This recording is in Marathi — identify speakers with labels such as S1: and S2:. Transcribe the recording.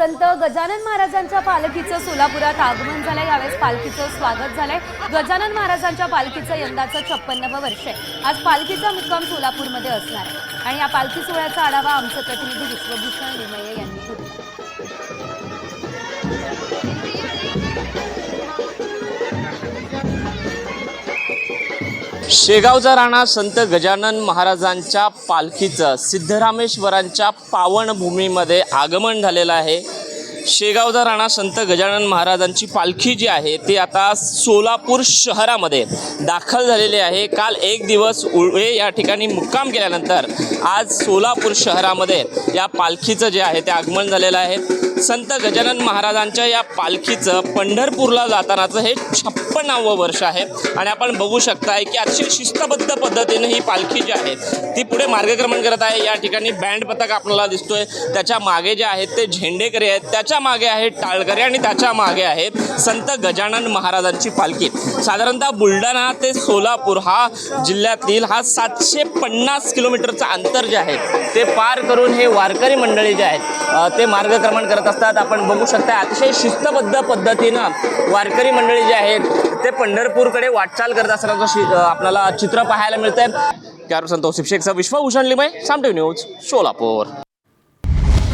S1: संत गजानन महाराजांच्या पालखीचं सोलापुरात आगमन झालंय. यावेळेस पालखीचं स्वागत झालंय. गजानन महाराजांच्या पालखीचं यंदाचं छप्पन्नवं वर्ष आहे. आज पालखीचा मुक्काम सोलापूरमध्ये असणार आहे. आणि या पालखी सोहळ्याचा आढावा आमचे प्रतिनिधी विश्वभूषण लिमये यांनी घेतला.
S2: शेगावचा राणा संत गजानन महाराजांच्या पालखीचं सिद्धरामेश्वरांच्या पावनभूमीमध्ये आगमन झालेलं आहे. शेगावचा राणा संत गजानन महाराजांची पालखी जी आहे ती आता सोलापूर शहरामध्ये दाखल झालेली आहे. काल एक दिवस उळवे या ठिकाणी मुक्काम केल्यानंतर आज सोलापूर शहरामध्ये या पालखीचं जे आहे ते आगमन झालेलं आहे. संत गजानन महाराजांच्या या पालखीचं पंढरपूरला जातानाचं हे छप्पन्नावं वर्ष आहे. आणि आपण बघू शकताय की अतिशय शिस्तबद्ध पद्धतीने ही पालखी जी आहे ती पुढे मार्गक्रमण करत आहे. या ठिकाणी बँड पथक आपल्याला दिसतोय. त्याच्यामागे जे आहेत ते झेंडेकरी आहेत. त्या त्याच्यामागे आहेत टाळकरी आणि त्याच्यामागे आहेत संत गजानन महाराजांची पालखी. साधारणतः बुलढाणा ते सोलापूर हा जिल्ह्यातील हा सातशे पन्नास किलोमीटरचं अंतर जे आहे ते पार करून हे वारकरी मंडळी जे आहेत ते मार्गक्रमण करत असतात. आपण बघू शकता अतिशय शिस्तबद्ध पद्धतीनं वारकरी मंडळी जे आहेत ते पंढरपूरकडे वाटचाल करत असताना आपल्याला चित्र पाहायला मिळतंय. कॅरो संतोष शिक्षकचा विश्वभूषण लिमय सामटे न्यूज सोलापूर.